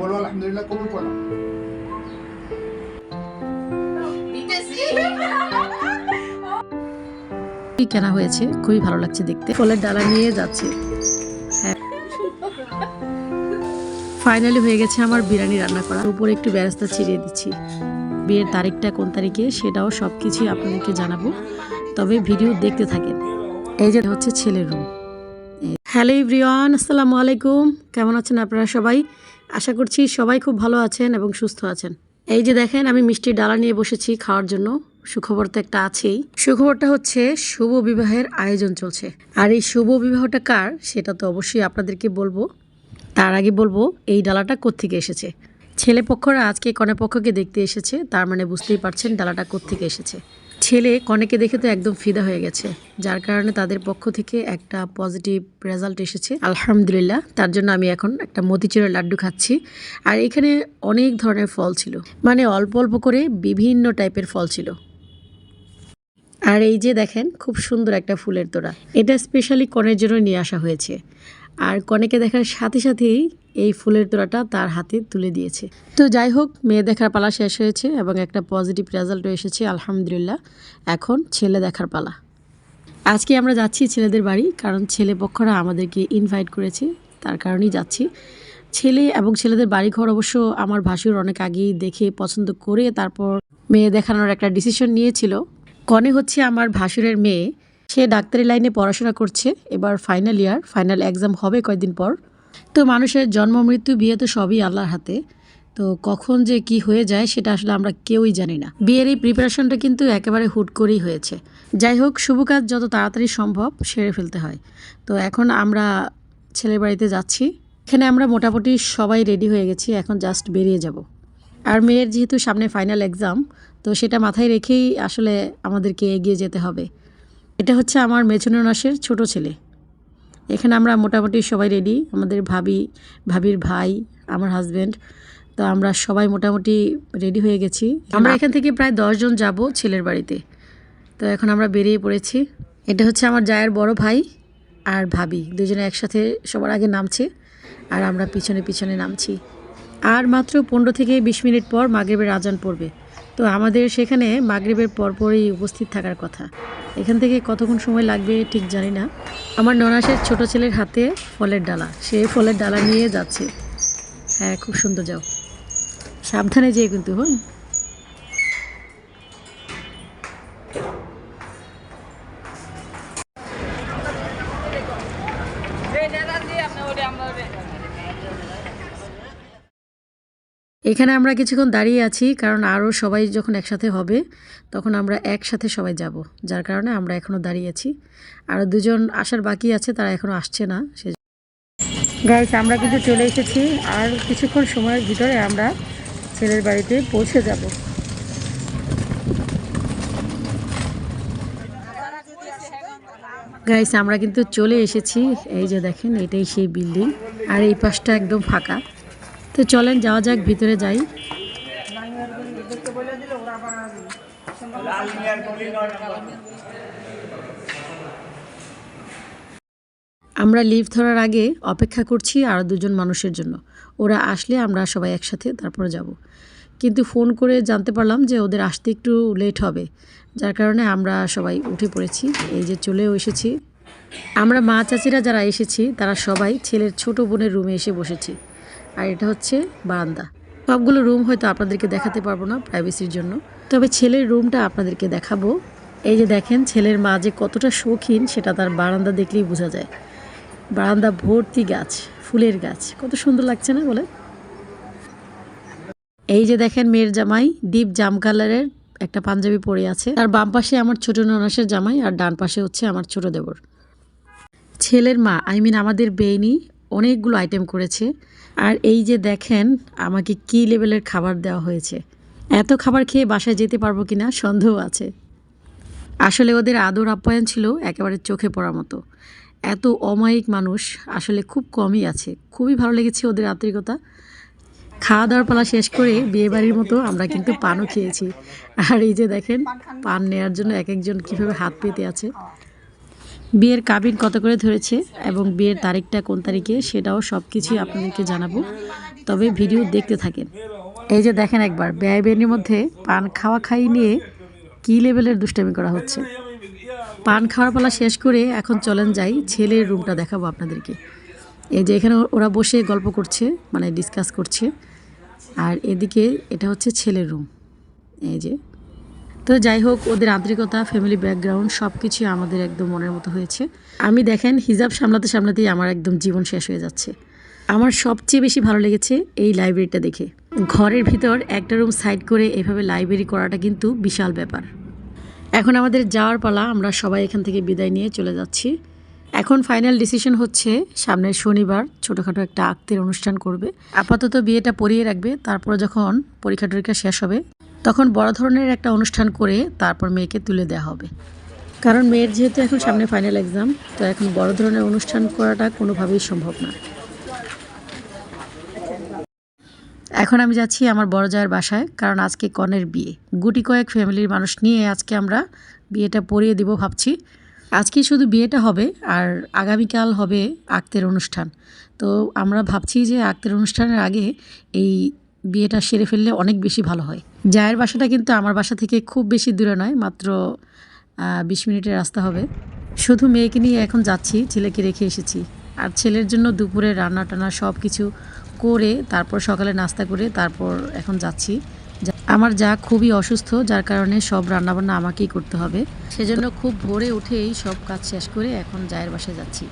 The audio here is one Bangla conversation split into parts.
বলো আলহামদুলিল্লাহ কবুল করো কি কেনা হয়েছে? খুবই ভালো লাগছে দেখতে। ফলের ডালা নিয়ে যাচ্ছে। হ্যাঁ। ফাইনালি হয়ে গেছে আমার বিরিয়ানি রান্না করা। উপরে একটু ব্যবস্থা ছিড়িয়ে দিচ্ছি। বিয়ের তারিখটা কোন তারিখে সেটাও সব কিছুই আপনাদেরকে জানাব। তবে ভিডিও দেখতে থাকেন। এই যে হচ্ছে ছেলের রুম হ্যালো ইভরিওয়ান আসসালামু আলাইকুম। কেমন আছেন আপনারা সবাই? আশা করছি সবাই খুব ভালো আছেন এবং সুস্থ আছেন। এই যে দেখেন, আমি মিষ্টির ডালা নিয়ে বসেছি খাওয়ার জন্য। সুখবর তো একটা আছেই। সুখবরটা হচ্ছে, শুভ বিবাহের আয়োজন চলছে। আর এই শুভ বিবাহটা কার, সেটা তো অবশ্যই আপনাদেরকে বলব। তার আগে বলব, এই ডালাটা কোত্থেকে এসেছে? ছেলে পক্ষরা আজকে কনে পক্ষকে দেখতে এসেছে, তার মানে বুঝতেই পারছেন ডালাটা কোত্থেকে এসেছে। ছেলে কনেকে দেখে তো একদম ফিদা হয়ে গেছে। যার কারণে তাদের পক্ষ থেকে একটা পজিটিভ রেজাল্ট এসেছে। আলহামদুলিল্লাহ, তার জন্য আমি এখন একটা মতিচুরের লাড্ডু খাচ্ছি। আর এখানে অনেক ধরনের ফল ছিল। মানে অল্প অল্প করে বিভিন্ন টাইপের ফল ছিল। আর এই যে দেখেন, খুব সুন্দর একটা ফুলের তোড়া। এটা স্পেশালি কনের জন্য নিয়ে আসা হয়েছে। আর কনেকে দেখার সাথে সাথেই এই ফুলের তোড়াটা তার হাতে তুলে দিয়েছে। তো যাই হোক, মেয়ে দেখার পালা শেষ হয়েছে এবং একটা পজিটিভ রেজাল্টও এসেছে, আলহামদুলিল্লাহ। এখন ছেলে দেখার পালা। আজকে আমরা যাচ্ছি ছেলেদের বাড়ি, কারণ ছেলে পক্ষরা আমাদেরকে ইনভাইট করেছে, তার কারণেই যাচ্ছি। ছেলে এবং ছেলেদের বাড়ি ঘর অবশ্য আমার ভাসুর অনেক আগেই দেখে পছন্দ করে তারপর মেয়ে দেখানোর একটা ডিসিশন নিয়েছিল। কনে হচ্ছে আমার ভাসুরের মেয়ে সে ডাক্তারি লাইনে পড়াশোনা করছে। এবার ফাইনাল ইয়ার ফাইনাল এক্সাম হবে কয়েকদিন পর। তো মানুষের জন্ম, মৃত্যু, বিয়ে তো সবই আল্লাহর হাতে। তো কখন যে কি হয়ে যায় সেটা আসলে আমরা কেউই জানি না। বিয়ের এই প্রিপারেশনটা কিন্তু একেবারে হুট করেই হয়েছে। যাই হোক, শুভ কাজ যত তাড়াতাড়ি সম্ভব সেরে ফেলতে হয়। তো এখন আমরা ছেলের বাড়িতে যাচ্ছি। এখানে আমরা মোটামুটি সবাই রেডি হয়ে গেছি, এখন জাস্ট বেরিয়ে যাব। আর মেয়ের যেহেতু সামনে ফাইনাল এক্সাম তো সেটা মাথায় রেখেই আসলে আমাদেরকে এগিয়ে যেতে হবে। এটা হচ্ছে আমার মেছুনো নাসের ছোট ছেলে। এখানে আমরা মোটামুটি সবাই রেডি আমাদের ভাবি, ভাবির ভাই, আমার হাজব্যান্ড তো আমরা সবাই মোটামুটি রেডি হয়ে গেছি। আমরা এখান থেকে প্রায় দশজন যাব ছেলের বাড়িতে। তো এখন আমরা বেরিয়ে পড়েছি। এটা হচ্ছে আমার জায়ের বড় ভাই আর ভাবি, দুজনে একসাথে সবার আগে নামছে আর আমরা পিছনে পিছনে নামছি। আর মাত্র পনেরো থেকে বিশ মিনিট পর মাগরীবের আজান পড়বে। তো আমাদের সেখানে মাগরীবের পরপরই উপস্থিত থাকার কথা। এখান থেকে কতক্ষণ সময় লাগবে ঠিক জানি না। আমার ননাসের ছোট ছেলের হাতে ফলের ডালা। সে ফলের ডালা নিয়ে যাচ্ছে। হ্যাঁ খুব সুন্দর, যাও। সাবধানে যেয়ে কিন্তু হ্যাঁ? এখানে আমরা কিছুক্ষণ দাঁড়িয়ে আছি, কারণ আরও সবাই যখন একসাথে হবে, তখন আমরা একসাথে সবাই যাব, যার কারণে আমরা এখনও দাঁড়িয়ে আছি। আর দুজন আসার বাকি আছে, তারা এখনও আসছে না, সে গাইস আমরা কিন্তু চলে এসেছি, আর কিছুক্ষণ সময়ের ভিতরে আমরা ছেলের বাড়িতে পৌঁছে যাব। গাইস আমরা কিন্তু চলে এসেছি, এই যে দেখেন, এটাই সেই বিল্ডিং আর এই পাশটা একদম ফাঁকা। তো চলেন, যাওয়া যাক, ভিতরে যাই। আমরা লিভ ধরার আগে অপেক্ষা করছি আরও দুজন মানুষের জন্য। ওরা আসলে আমরা সবাই একসাথে তারপরে যাব। কিন্তু ফোন করে জানতে পারলাম যে ওদের আসতে একটু লেট হবে। যার কারণে আমরা সবাই উঠে পড়েছি। এই যে চলেও এসেছি। আমরা মা চাচিরা যারা এসেছি, তারা সবাই ছেলের ছোট বোনের রুমে এসে বসেছি। আর এটা হচ্ছে বারান্দা। সবগুলো রুম হয়তো আপনাদেরকে দেখাতে পারব না প্রাইভেসির জন্য। তবে ছেলের রুমটা আপনাদেরকে দেখাবো। এই যে দেখেন, ছেলের মা যে কতটা শৌখিন, সেটা তার বারান্দা দেখলেই বোঝা যায়। বারান্দা ভর্তি গাছ, ফুলের গাছ। কত সুন্দর লাগছে না বলে এই যে দেখেন মেয়ের জামাই ডিপ জাম কালারের একটা পাঞ্জাবি পরে আছে। তার বাম পাশে আমার ছোট ননাসের জামাই আর ডান পাশে হচ্ছে আমার ছোট দেবর। ছেলের মা আই মিন আমাদের বেইনি অনেকগুলো আইটেম করেছে। আর এই যে দেখেন, আমাকে কি লেভেলের খাবার দেওয়া হয়েছে। এত খাবার খেয়ে বাসায় যেতে পারব কিনা সন্দেহ আছে। আসলে ওদের আদর আপ্যায়ন ছিল একেবারে চোখে পড়ার মতো। এত অমায়িক মানুষ আসলে খুব কমই আছে। খুবই ভালো লেগেছে ওদের আন্তরিকতা। খাওয়া দাওয়ার পালা শেষ করে বিয়েবাড়ির মতো আমরা কিন্তু পানও খেয়েছি। আর এই যে দেখেন, পান নেয়ার জন্য এক একজন কীভাবে হাত পেতে আছে। বিয়ের কাবিন কত করে ধরেছে এবং বিয়ের তারিখটা কোন তারিখে সেটাও সব কিছুই আপনাদেরকে জানাব। তবে ভিডিও দেখতে থাকেন। এই যে দেখেন একবার ব্যয় বেনির মধ্যে পান খাওয়া খাই নিয়ে কী লেভেলের দুষ্টামি করা হচ্ছে। পান খাওয়ার পালা শেষ করে এখন চলেন যাই ছেলের রুমটা দেখাবো আপনাদেরকে। এই যে এখানে ওরা বসে গল্প করছে মানে ডিসকাস করছে। আর এদিকে এটা হচ্ছে ছেলের রুম এই যে তো যাই হোক, ওদের আন্তরিকতা ফ্যামিলি ব্যাকগ্রাউন্ড সব কিছুই আমাদের একদম মনের মতো হয়েছে। আমি দেখেন, হিজাব সামলাতে সামলাতেই আমার একদম জীবন শেষ হয়ে যাচ্ছে। আমার সবচেয়ে বেশি ভালো লেগেছে এই লাইব্রেরিটা দেখে। ঘরের ভিতর একটা রুম সাইড করে এভাবে লাইব্রেরি করাটা কিন্তু বিশাল ব্যাপার। এখন আমাদের যাওয়ার পালা, আমরা সবাই এখান থেকে বিদায় নিয়ে চলে যাচ্ছি। এখন ফাইনাল ডিসিশন হচ্ছে, সামনের শনিবার ছোটোখাটো একটা আক্তের অনুষ্ঠান করবে। আপাতত বিয়েটা পরিয়ে রাখবে, তারপর যখন পরীক্ষা টরীক্ষা শেষ হবে তখন বড় ধরনের একটা অনুষ্ঠান করে তারপর মেয়েকে তুলে দেওয়া হবে। কারণ মেয়ের যেহেতু এখন সামনে ফাইনাল এক্সাম তো এখন বড় ধরনের অনুষ্ঠান করাটা কোনোভাবেই সম্ভব না। এখন আমি যাচ্ছি আমার বড় জায়ের বাসায়, কারণ আজকে কনের বিয়ে। গুটি কয়েক ফ্যামিলির মানুষ নিয়ে আজকে আমরা বিয়েটা পরিয়ে দিব ভাবছি। আজকে শুধু বিয়েটা হবে আর আগামীকাল হবে আক্তের অনুষ্ঠান। তো আমরা ভাবছি যে আক্তের অনুষ্ঠানের আগে এই বিয়েটা সেরে ফেললে অনেক বেশি ভালো হয়। জায়ের বাসাটা কিন্তু আমার বাসা থেকে খুব বেশি দূরে নয়, মাত্র বিশ মিনিটের রাস্তা হবে। শুধু মেয়েকে নিয়ে এখন যাচ্ছি, ছেলেকে রেখে এসেছি। আর ছেলের জন্য দুপুরে রান্না টান্না সব কিছু করে, তারপর সকালে নাস্তা করে, তারপর এখন যাচ্ছি। আমার যা খুবই অসুস্থ, যার কারণে সব রান্নাবান্না আমাকেই করতে হবে। সেজন্য খুব ভোরে উঠেই সব কাজ শেষ করে এখন জায়ের বাসায় যাচ্ছি।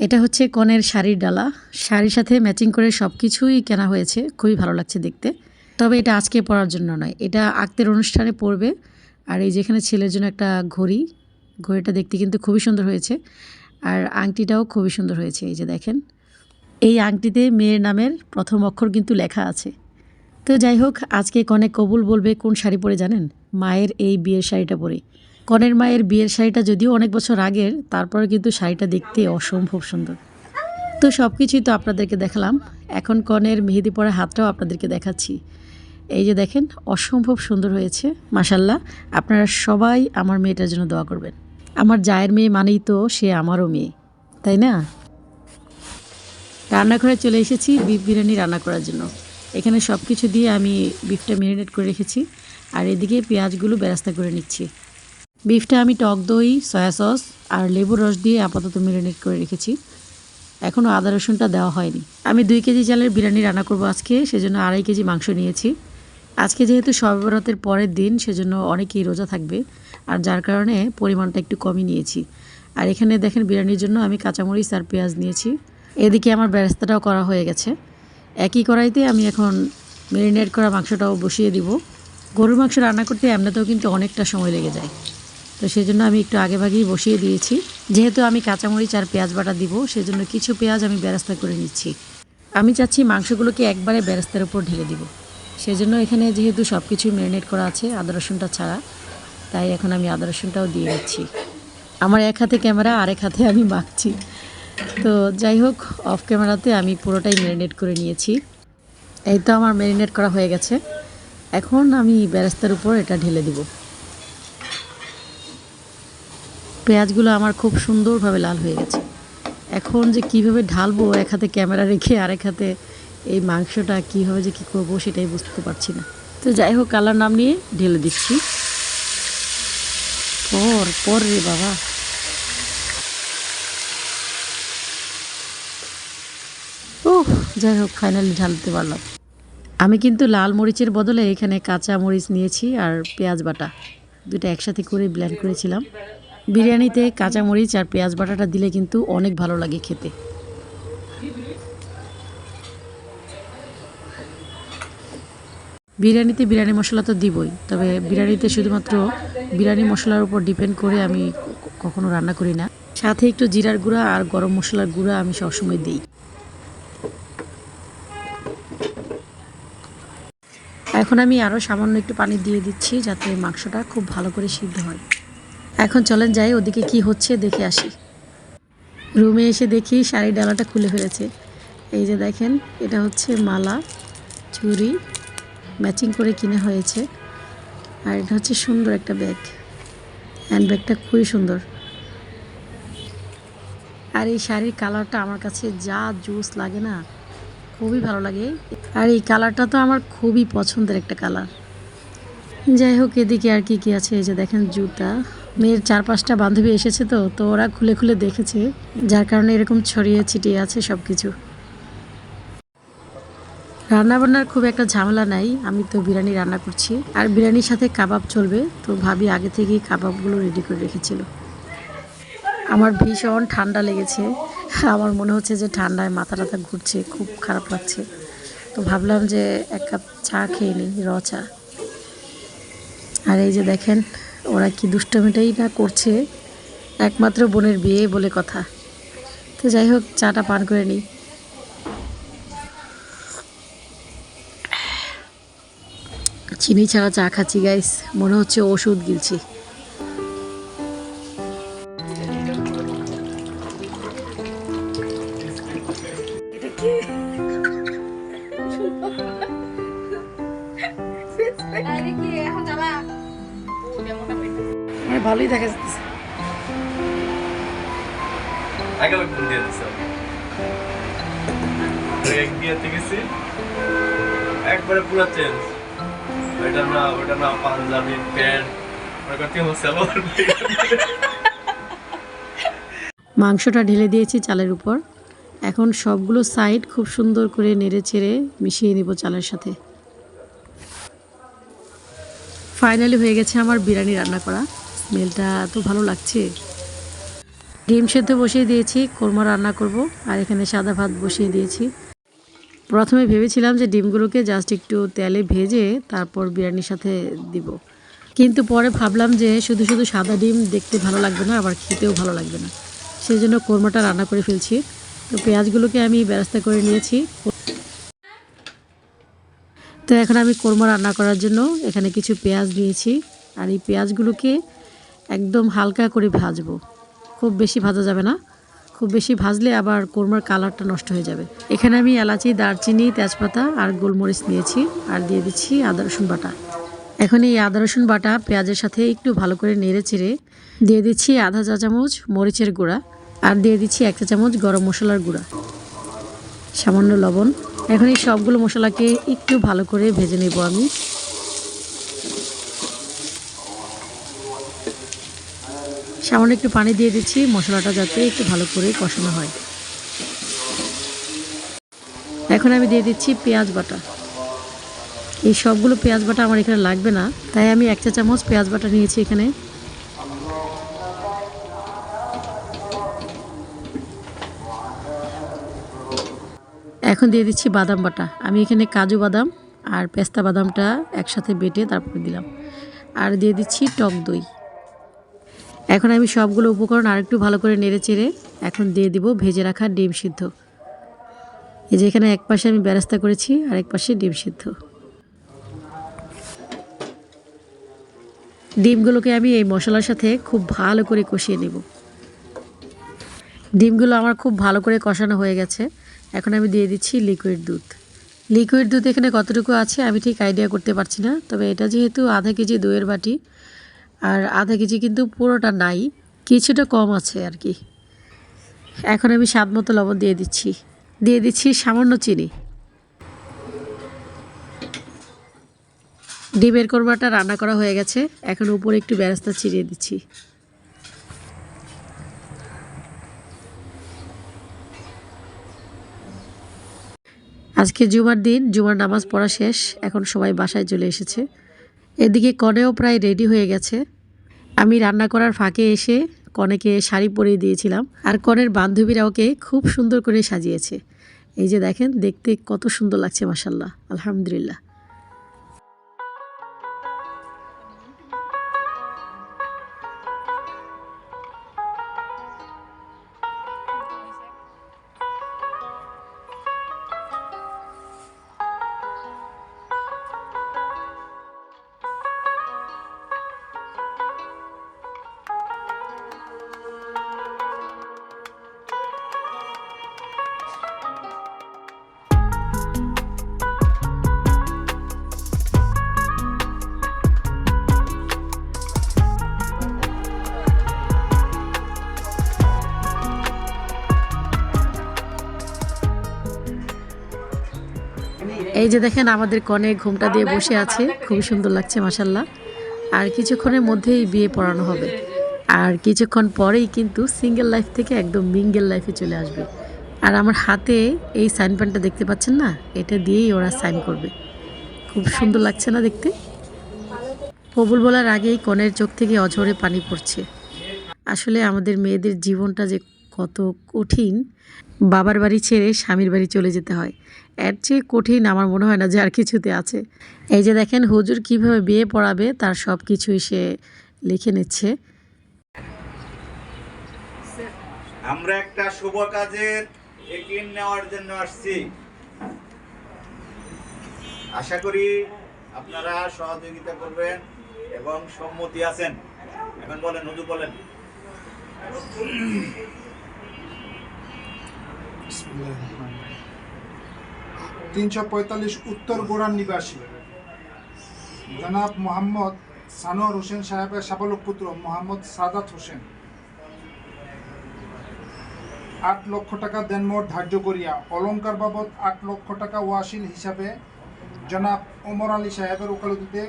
এটা হচ্ছে কনের শাড়ির ডালা। শাড়ির সাথে ম্যাচিং করে সব কিছুই কেনা হয়েছে। খুবই ভালো লাগছে দেখতে। তবে এটা আজকে পরার জন্য নয়। এটা আক্তের অনুষ্ঠানে পরবে। আর এই যেখানে ছেলের জন্য একটা ঘড়ি। ঘড়িটা দেখতে কিন্তু খুবই সুন্দর হয়েছে। আর আংটিটাও খুবই সুন্দর হয়েছে, এই যে দেখেন। এই আংটিতে মেয়ের নামের প্রথম অক্ষর কিন্তু লেখা আছে। তো যাই হোক, আজকে কনে কবুল বলবে কোন শাড়ি পরে জানেন? মায়ের এই বিয়ের শাড়িটা পরে কনের মায়ের বিয়ের শাড়িটা যদিও অনেক বছর আগের, তারপরে কিন্তু শাড়িটা দেখতে অসম্ভব সুন্দর। তো সব কিছুই তো আপনাদেরকে দেখালাম। এখন কনের মেহেদি পরা হাতটাও আপনাদেরকে দেখাচ্ছি। এই যে দেখেন, অসম্ভব সুন্দর হয়েছে মাসাল্লাহ আপনারা সবাই আমার মেয়েটার জন্য দোয়া করবেন। আমার জায়ের মেয়ে মানেই তো সে আমারও মেয়ে, তাই না? রান্নাঘরে চলে এসেছি বিফ বিরিয়ানি রান্না করার জন্য। এখানে সব কিছু দিয়ে আমি বিফটা ম্যারিনেট করে রেখেছি। আর এদিকে পেঁয়াজগুলো বেরাস্তা করে নিচ্ছি। বিফটা আমি টক দই, সয়া সস আর লেবুর রস দিয়ে আপাতত ম্যারিনেট করে রেখেছি। এখনও আদা রসুনটা দেওয়া হয়নি। আমি দুই কেজি চালের বিরিয়ানি রান্না করব আজকে, সেজন্য আড়াই কেজি মাংস নিয়েছি। আজকে যেহেতু সর্বরাতের পরের দিন, সেজন্য অনেকেই রোজা থাকবে। আর যার কারণে পরিমাণটা একটু কমই নিয়েছি। আর এখানে দেখেন বিরিয়ানির জন্য আমি কাঁচামরিচ আর পেঁয়াজ নিয়েছি। এদিকে আমার ব্যবস্থাটাও করা হয়ে গেছে। একই কড়াইতে আমি এখন ম্যারিনেট করা মাংসটাও বসিয়ে দিব। গরুর মাংস রান্না করতে এমনিতেও কিন্তু অনেকটা সময় লেগে যায়। তো সেই জন্য আমি একটু আগে ভাগেই বসিয়ে দিয়েছি। যেহেতু আমি কাঁচামরিচ আর পেঁয়াজ বাটা দিব, সেজন্য কিছু পেঁয়াজ আমি বেরাস্তা করে নিচ্ছি। আমি চাচ্ছি মাংসগুলোকে একবারে বেরাস্তার উপর ঢেলে দিব। সেজন্য এখানে যেহেতু সব কিছুই ম্যারিনেট করা আছে, আদা রসুনটা ছাড়া, তাই এখন আমি আদা রসুনটাও দিয়ে দিচ্ছি। আমার এক হাতে ক্যামেরা, আরেক হাতে আমি মাখছি। তো যাই হোক, অফ ক্যামেরাতে আমি পুরোটাই ম্যারিনেট করে নিয়েছি। এই তো আমার ম্যারিনেট করা হয়ে গেছে। এখন আমি ব্যারাস্তার উপর এটা ঢেলে দিব। পেঁয়াজগুলো আমার খুব সুন্দরভাবে লাল হয়ে গেছে। এখন যে কীভাবে ঢালবো, এক হাতে ক্যামেরা রেখে আরেক হাতে এই মাংসটা কীভাবে যে কী করব সেটাই বুঝতে পারছি না। তো যাই হোক কালার নাম নিয়ে ঢেলে দিচ্ছি। পর পর রে বাবা। ও যাই হোক ফাইনালি ঢালতে পারলাম। আমি কিন্তু লাল মরিচের বদলে এখানে কাঁচা মরিচ নিয়েছি আর পেঁয়াজ বাটা। দুটো একসাথে করে ব্ল্যান্ড করেছিলাম। বিরিয়ানিতে কাঁচামরিচ আর পেঁয়াজ বাটাটা দিলে কিন্তু অনেক ভালো লাগে খেতে। বিরিয়ানিতে বিরিয়ানি মশলা তো দিবই, তবে বিরিয়ানিতে শুধুমাত্র বিরিয়ানি মশলার উপর ডিপেন্ড করে আমি কখনো রান্না করি না। সাথে একটু জিরার গুঁড়া আর গরম মশলার গুঁড়া আমি সবসময় দিই। এখন আমি আরও সামান্য একটু পানি দিয়ে দিচ্ছি যাতে মাংসটা খুব ভালো করে সিদ্ধ হয়। এখন চলেন যাই, ওদিকে কি হচ্ছে দেখে আসি। রুমে এসে দেখি শাড়ির ডালাটা খুলে ফেলেছে। এই যে দেখেন, এটা হচ্ছে মালা, চুড়ি, ম্যাচিং করে কিনে হয়েছে। আর এটা হচ্ছে সুন্দর একটা ব্যাগ। হ্যান্ড ব্যাগটা খুবই সুন্দর। আর এই শাড়ির কালারটা আমার কাছে যা জুস লাগে না, খুবই ভালো লাগে। আর এই কালারটা তো আমার খুবই পছন্দের একটা কালার। যাই হোক, এদিকে আর কি কি আছে, এই যে দেখেন জুতা মেয়ের চার পাঁচটা বান্ধবী এসেছে তো তো ওরা খুলে খুলে দেখেছে, যার কারণে এরকম ছড়িয়ে ছিটিয়ে আছে সব কিছু রান্নাবান্নার খুব একটা ঝামেলা নাই, আমি তো বিরিয়ানি রান্না করছি। আর বিরিয়ানির সাথে কাবাব চলবে, তো ভাবি আগে থেকেই কাবাবগুলো রেডি করে রেখেছিল। আমার ভীষণ ঠান্ডা লেগেছে, আমার মনে হচ্ছে যে ঠান্ডায় মাথা টাথা ঘুরছে, খুব খারাপ লাগছে। তো ভাবলাম যে এক কাপ চা খেয়ে নিই, র চা। আর এই যে দেখেন ওরা কি দুষ্টমিটাই না করছে? একমাত্র বোনের বিয়ে বলে কথা। তো যাই হোক, চাটা পান করে নিই। চিনি ছাড়া চা খাচ্ছি গাইস মনে হচ্ছে ওষুধ গিলছি। মাংসটা ঢেলে দিয়েছি চালের উপর। এখন সবগুলো সাইড খুব সুন্দর করে নেড়ে চেড়ে মিশিয়ে নিব চালের সাথে। ফাইনালি হয়ে গেছে আমার বিরিয়ানি রান্না করা। স্মেলটা এত ভালো লাগছে। ডিম সেদ্ধ বসিয়ে দিয়েছি, কোরমা রান্না করব, আর এখানে সাদা ভাত বসিয়ে দিয়েছি। প্রথমে ভেবেছিলাম যে ডিমগুলোকে জাস্ট একটু তেলে ভেজে তারপর বিরিয়ানির সাথে দিব। কিন্তু পরে ভাবলাম যে শুধু শুধু সাদা ডিম দেখতে ভালো লাগবে না, আবার খেতেও ভালো লাগবে না। সেই জন্য কোরমাটা রান্না করে ফেলছি। তো পেঁয়াজগুলোকে আমি ব্যবস্থা করে নিয়েছি। তো এখন আমি কোরমা রান্না করার জন্য এখানে কিছু পেঁয়াজ নিয়েছি। আর এই পেঁয়াজগুলোকে একদম হালকা করে ভাজবো। খুব বেশি ভাজা যাবে না। খুব বেশি ভাজলে আবার কোরমার কালারটা নষ্ট হয়ে যাবে। এখানে আমি এলাচি, দারচিনি, তেজপাতা আর গোলমরিচ নিয়েছি। আর দিয়ে দিচ্ছি আদা, রসুন বাটা। এখন এই আদা, রসুন বাটা পেঁয়াজের সাথে একটু ভালো করে নেড়ে চেড়ে দিয়ে দিচ্ছি আধা চা চামচ মরিচের গুঁড়া। আর দিয়ে দিচ্ছি এক চা চামচ গরম মশলার গুঁড়া। সামান্য লবণ। এখন এই সবগুলো মশলাকে একটু ভালো করে ভেজে নেব আমি। সামান্য একটু পানি দিয়ে দিচ্ছি, মশলাটা যাতে একটু ভালো করে কষানো হয়। এখন আমি দিয়ে দিচ্ছি পেঁয়াজ বাটা। এই সবগুলো পেঁয়াজ বাটা আমার এখানে লাগবে না, তাই আমি এক চা চামচ পেঁয়াজ বাটা নিয়েছি এখানে। এখন দিয়ে দিচ্ছি বাদাম বাটা। আমি এখানে কাজু বাদাম আর পেস্তা বাদামটা একসাথে বেটে তারপরে দিলাম। আর দিয়ে দিচ্ছি টক দই। এখন আমি সবগুলো উপকরণ আরেকটু ভালো করে নেড়ে চেড়ে এখন দিয়ে দিব ভেজে রাখা ডিম সিদ্ধ। এই যে এখানে এক পাশে আমি ব্যবস্থা করেছি আর এক পাশে ডিম সিদ্ধ। ডিমগুলোকে আমি এই মশলার সাথে খুব ভালো করে কষিয়ে নেব। ডিমগুলো আমার খুব ভালো করে কষানো হয়ে গেছে। এখন আমি দিয়ে দিচ্ছি লিকুইড দুধ। লিকুইড দুধ এখানে কতটুকু আছে আমি ঠিক আইডিয়া করতে পারছি না, তবে এটা যেহেতু আধা কেজি দইয়ের বাটি, আর আধা কেজি কিন্তু পুরোটা নাই, কিছুটা কম আছে আর কি। এখন আমি স্বাদ মতো লবণ দিয়ে দিচ্ছি। দিয়ে দিচ্ছি সামান্য চিনি। ডিমের কোরমাটা রান্না করা হয়ে গেছে, এখন উপরে একটু বেরাস্তা ছিটিয়ে দিচ্ছি। আজকে জুমার দিন, জুমার নামাজ পড়া শেষ, এখন সবাই বাসায় চলে এসেছে। এদিকে কনেও প্রায় রেডি হয়ে গেছে। আমি রান্না করার ফাঁকে এসে কনেকে শাড়ি পরিয়ে দিয়েছিলাম, আর কনের বান্ধবীরা ওকে খুব সুন্দর করে সাজিয়েছে। এই যে দেখেন, দেখতে কত সুন্দর লাগছে মাসাল্লাহ আলহামদুলিল্লাহ। এই যে দেখেন আমাদের কনে ঘুমটা দিয়ে বসে আছে, খুবই সুন্দর লাগছে মাসাল্লাহ আর কিছুক্ষণের মধ্যেই বিয়ে পড়ানো হবে। আর কিছুক্ষণ পরেই কিন্তু সিঙ্গেল লাইফ থেকে একদম মিঙ্গেল লাইফে চলে আসবে। আর আমার হাতে এই সাইন প্যানটা দেখতে পাচ্ছেন না? এটা দিয়েই ওরা সাইন করবে। খুব সুন্দর লাগছে না দেখতে? কবুল বলার আগেই কনের চোখ থেকে অঝরে পানি পড়ছে। আসলে আমাদের মেয়েদের জীবনটা যে কত কঠিন, বাবার বাড়ি ছেড়ে স্বামীর বাড়ি চলে যেতে হয়। এর চেয়ে কঠিন আমার মনে হয় না যে আর কিছুতে আছে। এই যে দেখেন হুজুর কীভাবে বিয়ে পড়াবে তার সব কিছুই সে লিখে নিচ্ছে। আমরা একটা শুভ কাজের এগিয়ে নেওয়ার জন্য আসছি। আশা করি আপনারা সহযোগিতা করবেন এবং সম্মতি আছেন। এখন বলেন হুজুর বলেন। তিনশো পঁয়তাল্লিশ উত্তর গোড়ার নিবাসী। জনাব মোহাম্মদ সানোয়ার হোসেন সাহেবের সাবালক পুত্র মোহাম্মদ সাদাত হোসেন। আট লক্ষ টাকা দেনমোট ধার্য করিয়া অলংকার বাবদ আট লক্ষ টাকা ওয়াসিল হিসাবে জনাব ওমর আলী সাহেবের ওকালতিতে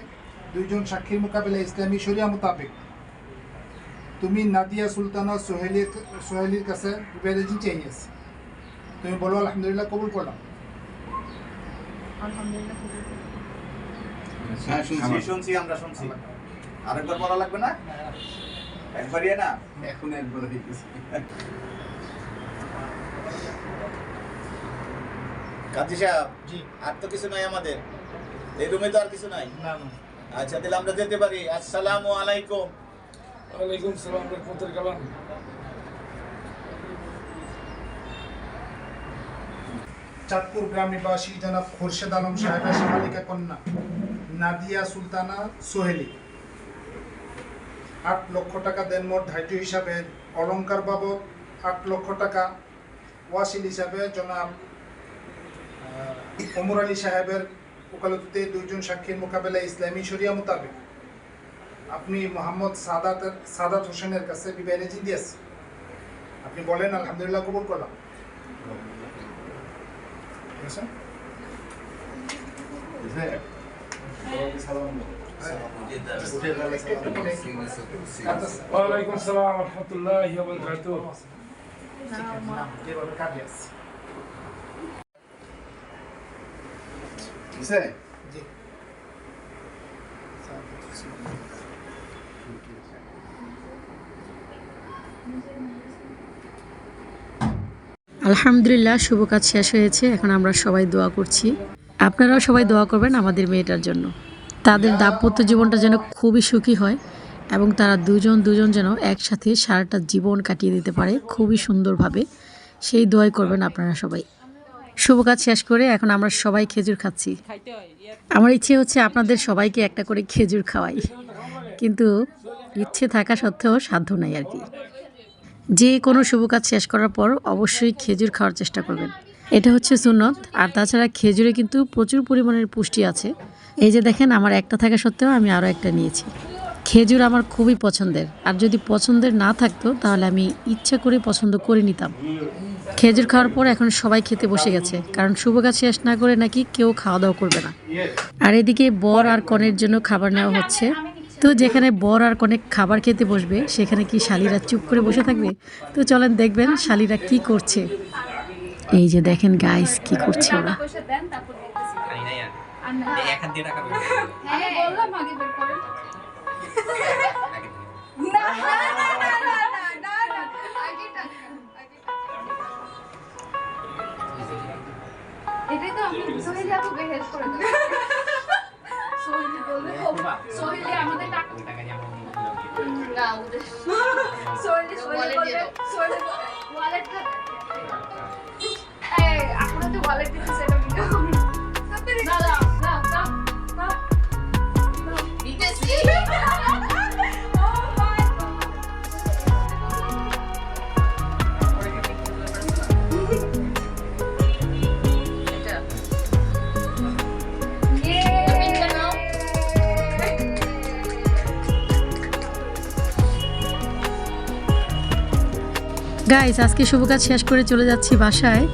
দুইজন সাক্ষীর মোকাবেলা ইসলামী শরিয়া মোতাবেক। তুমি নাদিয়া সুলতানা সোহেলির সোহেলির কাছে বিবাহের চাইয়াছি। তুমি বলো, আলহামদুলিল্লাহ, কবুল করলাম। হ্যাঁ শুনছি শুনছি আমরা শুনছি। আরেকবার বলা লাগবে না? একবারই না? এখন একবার হয়ে গেছে। কাজী সাহেব জি। আর তো কিছু নাই আমাদের। এই রুমে তো আর কিছু নাই? না না। আচ্ছা তাহলে আমরা যেতে পারি। আসসালামু আলাইকুম। ওয়ালাইকুম সালাম রহমতুল চাঁদপুর গ্রাম নিবাসী জনাব খোরশেদ আলম সাহেবের সামালিকা কন্যা নাদিয়া সুলতানা সোহেলি। আট লক্ষ টাকা দেনমোট ধার্য হিসাবে অলংকার বাবদ আট লক্ষ টাকা। ওয়াসিল হিসাবে জনাব ওমর আলী সাহেবের ওকালতিতে দুইজন সাক্ষীর মোকাবেলা ইসলামী শরিয়া মোতাবেক। আপনি মোহাম্মদ সাদাত সাদাত হোসেনের কাছে বিবাহের চিন্তি আছে। আপনি বলেন, আলহামদুলিল্লাহ, কবুল করলাম। ঠিক আছে? ওয়ালাইকুম সালাম রহমতুল্লাহ বারাকাতুহ যেভাবে কাজে আছে। জি। আলহামদুলিল্লাহ, শুভ কাজ শেষ হয়েছে। এখন আমরা সবাই দোয়া করছি। আপনারাও সবাই দোয়া করবেন আমাদের মেয়েটার জন্য। তাদের দাম্পত্য জীবনটা যেন খুবই সুখী হয় এবং তারা দুজন দুজন যেন একসাথে সারাটা জীবন কাটিয়ে দিতে পারে খুবই সুন্দরভাবে। সেই দোয়াই করবেন আপনারা সবাই। শুভ কাজ শেষ করে এখন আমরা সবাই খেজুর খাচ্ছি। আমার ইচ্ছে হচ্ছে আপনাদের সবাইকে একটা করে খেজুর খাওয়াই। কিন্তু ইচ্ছে থাকা সত্ত্বেও সাধ্য নাই আর কি। যে কোনো শুভ কাজ শেষ করার পর অবশ্যই খেজুর খাওয়ার চেষ্টা করবেন। এটা হচ্ছে সুন্নত। আর তাছাড়া খেজুরে কিন্তু প্রচুর পরিমাণের পুষ্টি আছে। এই যে দেখেন, আমার একটা থাকা সত্ত্বেও আমি আরও একটা নিয়েছি। খেজুর আমার খুবই পছন্দের। আর যদি পছন্দের না থাকতো, তাহলে আমি ইচ্ছা করে পছন্দ করে নিতাম। খেজুর খাওয়ার পর এখন সবাই খেতে বসে গেছে। কারণ শুভ কাজ শেষ না করে নাকি কেউ খাওয়া দাওয়া করবে না। আর এদিকে বর আর কনের জন্য খাবার নেওয়া হচ্ছে। তো যেখানে বর আর কনেক খাবার খেতে বসবে সেখানে কি শালিরা চুপ করে বসে থাকবে? তো চলেন দেখবেন শালিরা কি করছে। এই যে দেখেন গাইস কি করছে ওরা। গাইস আজকে শুভ কাজ শেষ করে চলে যাচ্ছি বাসায়।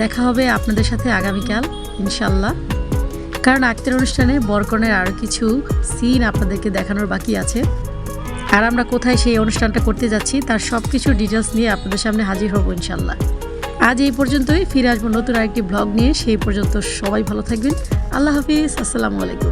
দেখা হবে আপনাদের সাথে আগামীকাল ইনশাল্লাহ কারণ আজকের অনুষ্ঠানে বরকনের আরও কিছু সিন আপনাদেরকে দেখানোর বাকি আছে। আর আমরা কোথায় সেই অনুষ্ঠানটা করতে যাচ্ছি, তার সব কিছু ডিটেলস নিয়ে আপনাদের সামনে হাজির হব ইনশাল্লাহ আজ এই পর্যন্তই, ফিরে আসব নতুন আরেকটি ব্লগ নিয়ে। সেই পর্যন্ত সবাই ভালো থাকবেন। আল্লাহ হাফিজ, আসসালামু আলাইকুম।